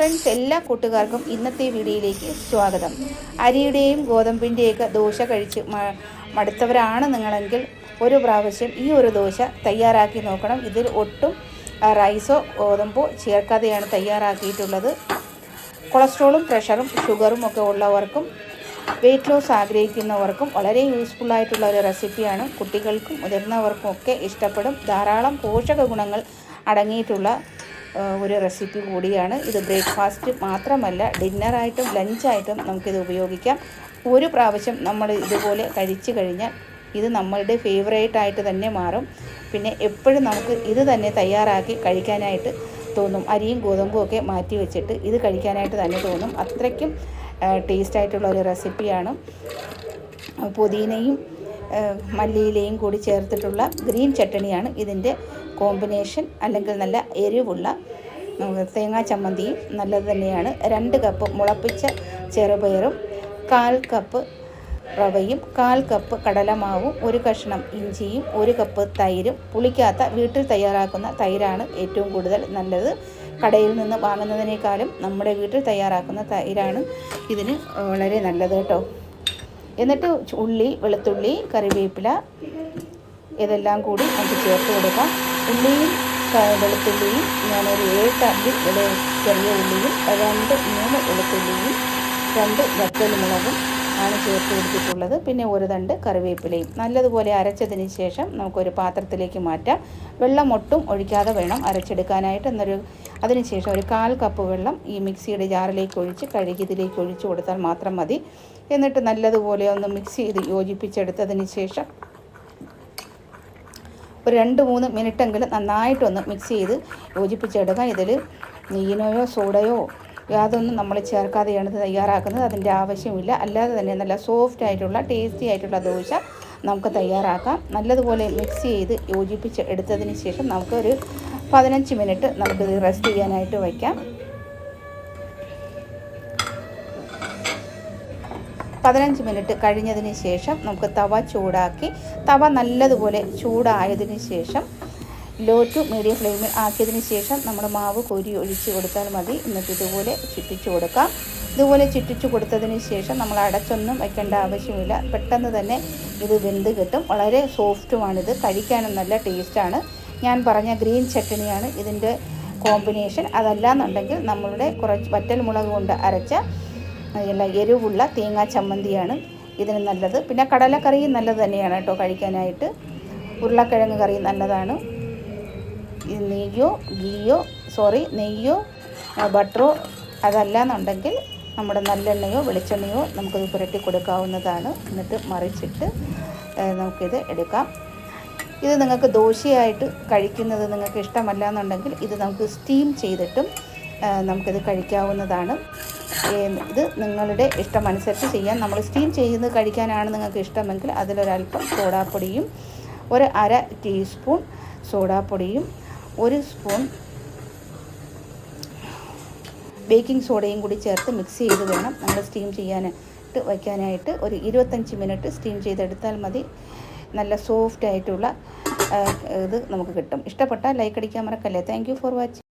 Friends എല്ലാ കൂട്ടുകാർക്കും ഇന്നത്തെ വീഡിയോയിലേക്ക് സ്വാഗതം. അരിയുടെയും ഗോതമ്പിന്റെയൊക്കെ ദോശ കഴിച്ച് മടുത്തവരാണ് നിങ്ങളെങ്കിൽ ഒരു പ്രാവശ്യം ഈ ഒരു ദോശ തയ്യാറാക്കി നോക്കണം. ഇതിൽ ഒട്ടും റൈസോ ഗോതമ്പോ ചേർക്കാതെയാണ് തയ്യാറാക്കിയിട്ടുള്ളത്. കൊളസ്ട്രോളും പ്രഷറും ഷുഗറും ഒക്കെ ഉള്ളവർക്കും വെയിറ്റ് ലോസ് ആഗ്രഹിക്കുന്നവർക്കും വളരെ യൂസ്ഫുൾ ആയിട്ടുള്ള ഒരു റെസിപ്പിയാണ് കുട്ടികൾക്കും മുതിർന്നവർക്കും ഒക്കെ ഇഷ്ടപ്പെടും. ധാരാളം പോഷക ഗുണങ്ങൾ അടങ്ങിയിട്ടുള്ള ഒരു റെസിപ്പി കൂടിയാണ്. ഇത് ബ്രേക്ക്ഫാസ്റ്റ് മാത്രമല്ല ഡിന്നറായിട്ടും ലഞ്ചായിട്ടും നമുക്കിത് ഉപയോഗിക്കാം. ഒരു പ്രാവശ്യം നമ്മൾ ഇതുപോലെ കഴിച്ചു കഴിഞ്ഞാൽ ഇത് നമ്മളുടെ ഫേവറേറ്റ് ആയിട്ട് തന്നെ മാറും. പിന്നെ എപ്പോഴും നമുക്ക് ഇത് തന്നെ തയ്യാറാക്കി കഴിക്കാനായിട്ട് തോന്നും. അരിയും ഗോതമ്പും ഒക്കെ മാറ്റി വെച്ചിട്ട് ഇത് കഴിക്കാനായിട്ട് തന്നെ തോന്നും. അത്രയ്ക്കും ടേസ്റ്റ് ആയിട്ടുള്ള ഒരു റെസിപ്പിയാണ്. പുതിനയും മല്ലിയിലയും കൂടി ചേർത്തിട്ടുള്ള ഗ്രീൻ ചട്ടണിയാണ് ഇതിന്റെ കോമ്പിനേഷൻ അല്ലെങ്കിൽ നല്ല എരിവുള്ള തേങ്ങാ ചമ്മന്തിയും നല്ലത് തന്നെയാണ്. രണ്ട് കപ്പ് മുളപ്പിച്ച ചെറുപയറും കാൽ കപ്പ് റവയും കാൽ കപ്പ് കടലമാവും ഒരു കഷ്ണം ഇഞ്ചിയും ഒരു കപ്പ് തൈരും. പുളിക്കാത്ത വീട്ടിൽ തയ്യാറാക്കുന്ന തൈരാണ് ഏറ്റവും കൂടുതൽ നല്ലത്. കടയിൽ നിന്ന് വാങ്ങുന്നതിനേക്കാളും നമ്മുടെ വീട്ടിൽ തയ്യാറാക്കുന്ന തൈരാണ് ഇതിന് വളരെ നല്ലത് കേട്ടോ. എന്നിട്ട് ഉള്ളി വെളുത്തുള്ളി കറിവേപ്പില ഇതെല്ലാം കൂടി നമുക്ക് ചേർത്ത് കൊടുക്കാം. ഉള്ളിയും വെളുത്തുള്ളിയും ഞാനൊരു തണ്ട് ഇവിടെ ചെറിയ ഉള്ളിയും രണ്ട് മൂന്ന് വെളുത്തുള്ളിയും രണ്ട് വറ്റൽമുളകും ആണ് ചേർത്ത് കൊടുത്തിട്ടുള്ളത് പിന്നെ ഒരു തണ്ട് കറിവേപ്പിലയും. നല്ലതുപോലെ അരച്ചതിന് ശേഷം നമുക്കൊരു പാത്രത്തിലേക്ക് മാറ്റാം. വെള്ളം ഒട്ടും ഒഴിക്കാതെ വേണം അരച്ചെടുക്കാനായിട്ട്. എന്നൊരു അതിനുശേഷം ഒരു കാൽ കപ്പ് വെള്ളം ഈ മിക്സിയുടെ ജാറിലേക്ക് ഒഴിച്ച് കഴുകി ഇതിലേക്ക് ഒഴിച്ച് കൊടുത്താൽ മാത്രം മതി. എന്നിട്ട് നല്ലതുപോലെ ഒന്ന് മിക്സ് ചെയ്ത് യോജിപ്പിച്ചെടുത്തതിന് ശേഷം ഒരു രണ്ട് മൂന്ന് മിനിറ്റെങ്കിലും നന്നായിട്ടൊന്ന് മിക്സ് ചെയ്ത് യോജിപ്പിച്ചെടുക്കാം. ഇതിൽ നീനോയോ സോഡയോ യാതൊന്നും നമ്മൾ ചേർക്കാതെയാണ് തയ്യാറാക്കുന്നത്. അതിന്റെ ആവശ്യമില്ല. അല്ലാതെ തന്നെ നല്ല സോഫ്റ്റ് ആയിട്ടുള്ള ടേസ്റ്റി ആയിട്ടുള്ള ദോശ നമുക്ക് തയ്യാറാക്കാം. നല്ലതുപോലെ മിക്സ് ചെയ്ത് യോജിപ്പിച്ച് എടുത്തതിന് ശേഷം നമുക്കൊരു പതിനഞ്ച് മിനിറ്റ് നമുക്കിത് റെസ്റ്റ് ചെയ്യാനായിട്ട് വയ്ക്കാം. പതിനഞ്ച് മിനിറ്റ് കഴിഞ്ഞതിന് ശേഷം നമുക്ക് തവ ചൂടാക്കി തവ നല്ലതുപോലെ ചൂടായതിന് ശേഷം ലോ ടു മീഡിയം ഫ്ലെയിമിൽ ആക്കിയതിന് ശേഷം നമ്മൾ മാവ് കോരി ഒഴിച്ച് കൊടുത്താൽ മതി. എന്നിട്ട് ഇതുപോലെ ചുറ്റിച്ചു കൊടുക്കാം. ഇതുപോലെ ചുറ്റിച്ചു കൊടുത്തതിന് ശേഷം നമ്മൾ അടച്ചൊന്നും വെക്കേണ്ട ആവശ്യമില്ല. പെട്ടെന്ന് തന്നെ ഇത് വെന്ത് കിട്ടും. വളരെ സോഫ്റ്റുമാണിത്. കഴിക്കാനും നല്ല ടേസ്റ്റാണ്. ഞാൻ പറഞ്ഞ ഗ്രീൻ ചട്ടണിയാണ് ഇതിന്റെ കോമ്പിനേഷൻ. അതല്ല എന്നുണ്ടെങ്കിൽ നമ്മളുടെ കുറച്ച് വറ്റൽ മുളക് കൊണ്ട് അരച്ച നല്ല എരിവുള്ള തേങ്ങാ ചമ്മന്തിയാണ് ഇതിന് നല്ലത്. പിന്നെ കടലക്കറിയും നല്ലത് തന്നെയാണ് കേട്ടോ കഴിക്കാനായിട്ട്. ഉരുളക്കിഴങ്ങ് കറി നല്ലതാണ്. നെയ്യോ ഗീയോ സോറി നെയ്യോ ബട്ടറോ അതല്ല എന്നുണ്ടെങ്കിൽ നമ്മുടെ നല്ലെണ്ണയോ വെളിച്ചെണ്ണയോ നമുക്കത് പുരട്ടി കൊടുക്കാവുന്നതാണ്. എന്നിട്ട് മറിച്ചിട്ട് നമുക്കിത് എടുക്കാം. ഇത് നിങ്ങൾക്ക് ദോശയായിട്ട് കഴിക്കുന്നത് നിങ്ങൾക്ക് ഇഷ്ടമല്ല എന്നുണ്ടെങ്കിൽ ഇത് നമുക്ക് സ്റ്റീം ചെയ്തിട്ടും നമുക്കിത് കഴിക്കാവുന്നതാണ്. ഇത് നിങ്ങളുടെ ഇഷ്ടമനുസരിച്ച് ചെയ്യാം. നമ്മൾ സ്റ്റീം ചെയ്ത് കഴിക്കാനാണ് നിങ്ങൾക്ക് ഇഷ്ടമെങ്കിൽ അതിലൊരല്പം സോഡാപ്പൊടിയും ഒരു അര ടീസ്പൂൺ സോഡാപ്പൊടിയും ഒരു സ്പൂൺ ബേക്കിംഗ് സോഡയും കൂടി ചേർത്ത് മിക്സ് ചെയ്ത് വേണം നമ്മൾ സ്റ്റീം ചെയ്യാനായിട്ട് വയ്ക്കാനായിട്ട്. ഒരു ഇരുപത്തഞ്ച് മിനിറ്റ് സ്റ്റീം ചെയ്തെടുത്താൽ മതി. നല്ല സോഫ്റ്റ് ആയിട്ടുള്ള ഇത് നമുക്ക് കിട്ടും. ഇഷ്ടപ്പെട്ടാൽ ലൈക്ക് അടിക്കാൻ മറക്കല്ലേ. Thank for watching